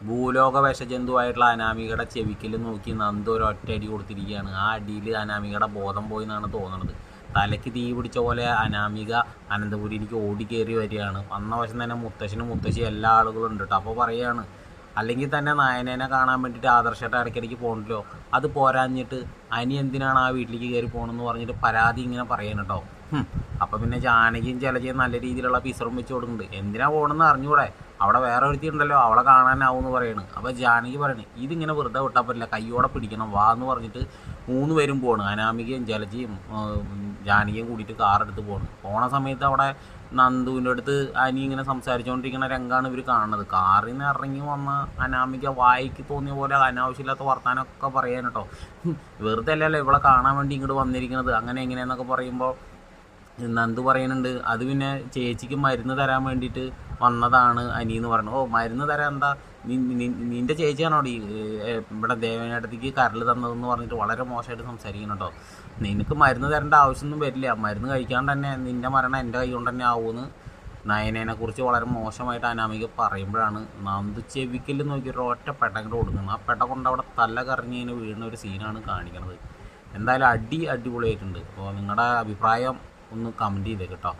ഭൂലോക വിഷജന്തുവായിട്ടുള്ള അനാമികയുടെ ചെവിക്കൽ നോക്കി നന്ദ ഒരു ഒറ്റ അടി കൊടുത്തിരിക്കുകയാണ്. ആ അടിയിൽ അനാമികയുടെ ബോധം പോയി എന്നാണ് തോന്നുന്നത് തലയ്ക്ക് തീ പിടിച്ച പോലെ അനാമിക അനന്തപുരിയിലേക്ക് ഓടിക്കേറി വരികയാണ്. വന്ന വശം തന്നെ മുത്തശ്ശനും മുത്തശ്ശി എല്ലാ ആളുകളും ഉണ്ട് കേട്ടോ അപ്പോൾ പറയുകയാണ് അല്ലെങ്കിൽ തന്നെ നായനേനെ കാണാൻ വേണ്ടിയിട്ട് ആദർശമായിട്ട് ഇടയ്ക്കിടയ്ക്ക് പോകണല്ലോ അത് പോരാഞ്ഞിട്ട് അനി എന്തിനാണ് ആ വീട്ടിലേക്ക് കയറി പോകണമെന്ന് പറഞ്ഞിട്ട് പരാതി ഇങ്ങനെ പറയാൻ കേട്ടോ അപ്പം പിന്നെ ജാനകിയും ജലജയും നല്ല രീതിയിലുള്ള പിസറും വെച്ച് കൊടുക്കുന്നുണ്ട്. എന്തിനാ പോകണമെന്ന് അറിഞ്ഞൂടെ? അവിടെ വേറെ ഒരുത്തി ഉണ്ടല്ലോ അവളെ കാണാനാവും എന്ന് പറയണ്. അപ്പോൾ ജാനകി പറയണ് ഇതിങ്ങനെ വെറുതെ വിട്ടാൽ പറ്റില്ല കയ്യോടെ പിടിക്കണം വാ എന്ന് പറഞ്ഞിട്ട് മൂന്ന് പേരും പോണ്. അനാമികയും ജലജയും ജാനകിയും കൂടിയിട്ട് കാറെടുത്ത് പോണ്. പോണ സമയത്ത് അവിടെ നന്ദുവിന്റെ അടുത്ത് അനി ഇങ്ങനെ സംസാരിച്ചുകൊണ്ടിരിക്കുന്ന രംഗമാണ് ഇവർ കാണുന്നത്. കാറിൽ നിന്ന് ഇറങ്ങി വന്ന അനാമിക വായിക്ക് തോന്നിയ പോലെ അനാവശ്യമില്ലാത്ത വർത്താനമൊക്കെ പറയാൻ കേട്ടോ. വെറുതെ അല്ലല്ലോ ഇവളെ കാണാൻ വേണ്ടി ഇങ്ങോട്ട് വന്നിരിക്കുന്നത് അങ്ങനെ എങ്ങനെയെന്നൊക്കെ പറയുമ്പോൾ നന്ദു പറയുന്നുണ്ട് അത് പിന്നെ ചേച്ചിക്ക് മരുന്ന് തരാൻ വേണ്ടിയിട്ട് വന്നതാണ് അനി എന്ന് പറഞ്ഞു. ഓ മരുന്ന് തരാൻ എന്താ? നിന്റെ ചേച്ചിയാണോ ഈ ഇവിടെ ദേവനേട്ടത്തേക്ക് കരൾ തന്നതെന്ന് പറഞ്ഞിട്ട് വളരെ മോശമായിട്ട് സംസാരിക്കണം കേട്ടോ. നിനക്ക് മരുന്ന് തരേണ്ട ആവശ്യമൊന്നും വരില്ല. മരുന്ന് കഴിക്കാണ്ട് തന്നെ നിന്റെ മരണം എന്റെ കൈ കൊണ്ട് തന്നെ ആവുമെന്ന് നയനേനെ കുറിച്ച് വളരെ മോശമായിട്ട് അനാമിക പറയുമ്പോഴാണ് നന്ദു ചെവിക്കൽ നോക്കിയിട്ട് ഒറ്റ പെട്ട കൂടെ കൊടുക്കുന്നത് ആ പെട്ട കൊണ്ട് അവിടെ തല കറങ്ങിയതിന് വീഴുന്ന ഒരു സീനാണ് കാണിക്കുന്നത് എന്തായാലും അടി അടിപൊളിയായിട്ടുണ്ട്. അപ്പോൾ നിങ്ങളുടെ അഭിപ്രായം ഒന്ന് കമന്റ് ചെയ്തേ കേട്ടോ